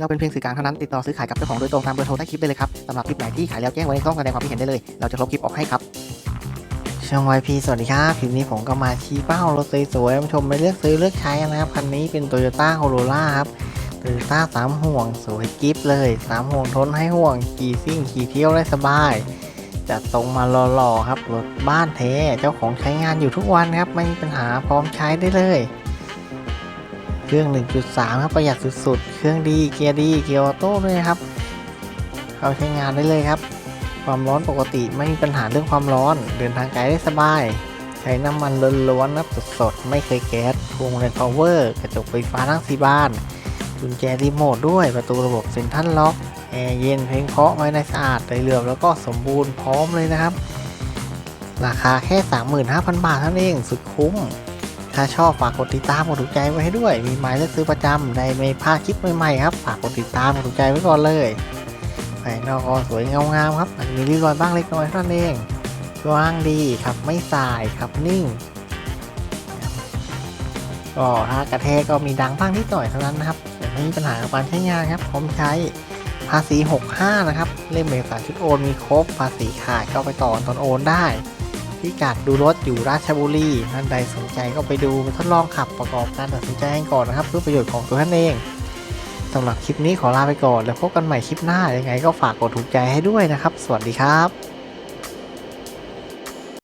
เราเป็นเพียงสื่อกลางเท่านั้นติดต่อซื้อขายกับเจ้าของโดยตรงตามเบอร์โทรใต้คลิปได้เลยครับสำหรับคลิปไหนที่ขายแล้วแจ้งไว้ในช่องแสดงความคิดเห็นได้เลย เราจะลบคลิปออกให้ครับช่อง YP สวัสดีครับคลิปนี้ผมก็มาชี้เป้ารถสวยๆมาชมไปเลือกซื้อเลือกใช้นะครับคันนี้เป็น Toyota Corolla ครับ Toyota สามห่วงสวยกิฟเลยสามห่วงทนให้ห่วงขี่ซิ่งขี่เที่ยวได้สบายจัดตรงมาหล่อๆครับรถบ้านแท้เจ้าของใช้งานอยู่ทุกวันครับไม่มีปัญหาพร้อมใช้ได้เลย เครื่อง 1.3 ครับประหยัดสุดๆ เครื่องดีเกียร์ดีเกียร์ออโต้ด้วยครับเข้าใช้งานได้เลยครับ ความร้อนปกติไม่มีปัญหาเรื่องความร้อน เดินทางไกลได้สบาย ใช้น้ำมันล้วนๆนะสดๆ ไม่เคยแก๊สพวงมาลัยพาวเวอร์กระจกไฟฟ้าทั้งสีบานกุญแจรีโมทด้วยประตูระบบเซ็นทรัลล็อกแอร์เย็นเพลงเพาะไว้ในสะอาดเลยเหลือบแล้วก็สมบูรณ์พร้อมเลยนะครับ ราคาแค่ 35,000 บาทเท่านั้นเองสุดคุ้ม ถ้าชอบฝากกดติดตามกดถูกใจไว้ให้ด้วย มีหมายเลือกซื้อประจำได้ไม่พลาดคลิปใหม่ๆครับ ฝากกดติดตามกดถูกใจไว้ก่อนเลยภายนอกก็สวยเงางามครับอาจจะมีริ้วรอยบ้างเล็กน้อยเท่านั้นเองกว้างดีครับไม่สายครับนิ่งก็ถ้ากระแทกก็มีดังบ้างนิดหน่อยเท่านั้นนะครับแต่ไม่มีปัญหากับการใช้งานครับพร้อมใช้ภาษี 65 นะครับ เล่มเอกสารชุดโอนมีครบภาษีขาดก็ไปต่อตอนโอนได้ พิกัดดูรถอยู่ราชบุรีท่านใดสนใจก็ไปดูไปทดลองขับประกอบการตัดสินใจกันก่อนนะครับ เพื่อประโยชน์ของตัวท่านเองสำหรับคลิปนี้ขอลาไปก่อน แล้วพบกันใหม่คลิปหน้ายังไงก็ฝากกดถูกใจให้ด้วยนะครับ สวัสดีครับ